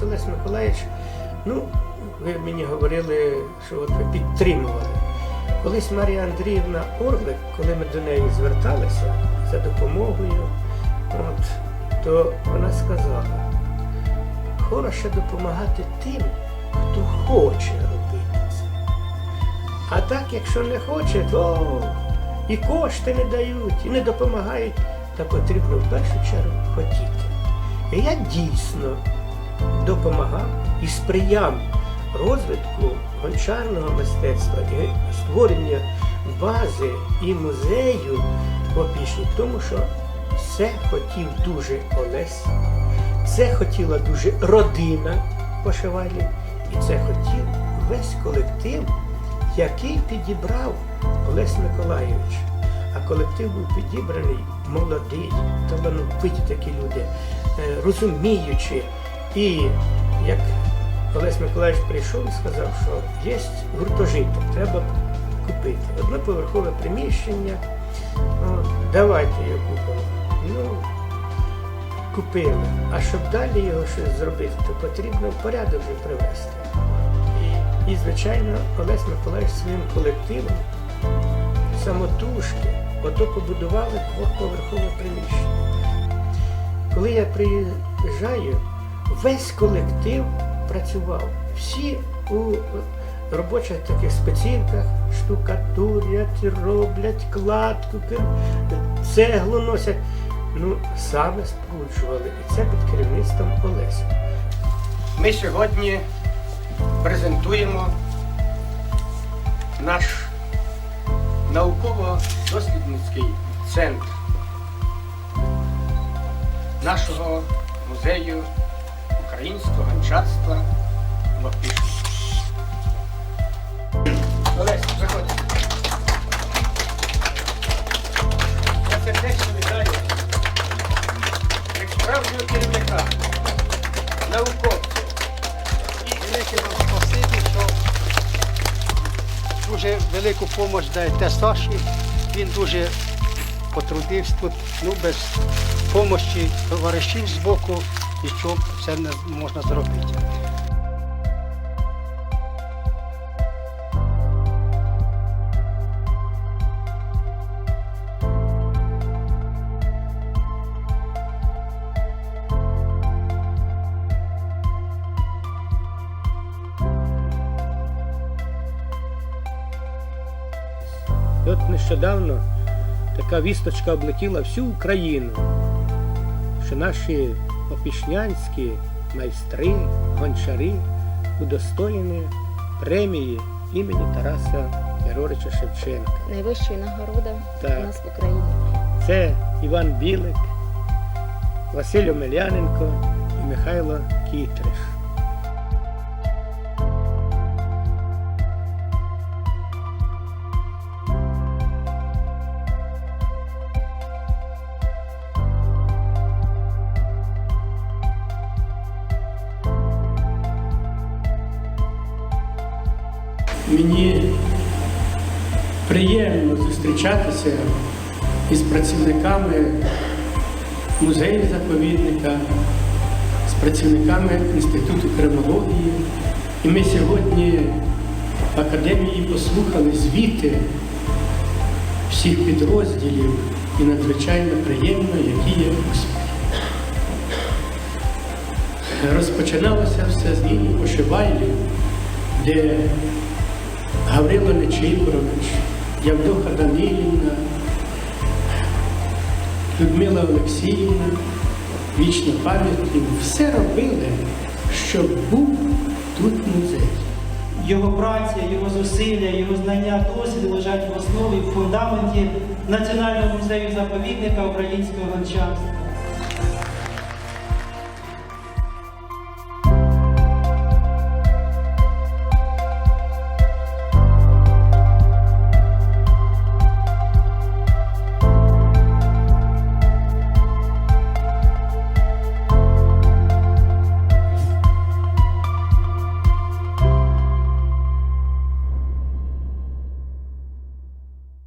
вас, Олесь Миколаївич, ну, ви мені говорили, що от ви підтримували. Колись Марія Андріївна Орлик, коли ми до неї зверталися за допомогою, от, то вона сказала, хороше допомагати тим, хто хоче робити це. А так, якщо не хоче, то і кошти не дають, і не допомагають, та потрібно в першу чергу хотіти. І я дійсно допомагав і сприяв розвитку гончарного мистецтва і створення бази і музею в Опішні, тому що це хотів дуже Олесь, це хотіла дуже родина пошивальників, і це хотів весь колектив, який підібрав Олесь Миколайович. А колектив був підібраний молодий, талановиті такі люди, е, розуміючі. І як Олесь Миколаївич прийшов і сказав, що є гуртожиток, треба купити. Одноповерхове приміщення, ну, давайте його купимо. Ну, купили. А щоб далі його щось зробити, то потрібно в порядок вже привести. І, звичайно, Олесь Миколаївич своїм колективом самотужки ото побудували двохповерхове приміщення. Коли я приїжджаю, весь колектив працював. Всі у робочих таких спецівках штукатурять, роблять кладку, цеглу носять. Ну, саме споруджували. І це під керівництвом Олеся. Ми сьогодні презентуємо наш науково-дослідницький центр нашого музею українського гончарства Опішні. Олесь, заходь. Я сердечно вітаю як справжнього керівника, науковця. І велике вам спасибі, що дуже велику допомогу даєте Саші. Він дуже потрудився тут, ну без допомоги товаришів з боку, нічого це не можна зробити. І от нещодавно така вісточка облетіла всю Україну, що наші опішнянські майстри, гончари удостоєні премії імені Тараса Григоровича Шевченка. Найвищої нагорода Так. у нас в Україні. Це Іван Білик, Василь Омеляненко і Михайло Кітриш. Мені приємно зустрічатися із працівниками музею заповідника, з працівниками Інституту кремології. І ми сьогодні в академії послухали звіти всіх підрозділів і надзвичайно приємно, які є успіхи. Розпочиналося все з Ніні Пошивайлі, де Гаврило Нечипорович, Явдоха Данилівна, Людмила Олексіївна, вічна пам'ять все робили, щоб був тут музей. Його праця, його зусилля, його знання, досвід лежать в основі, в фундаменті Національного музею заповідника українського гончарства.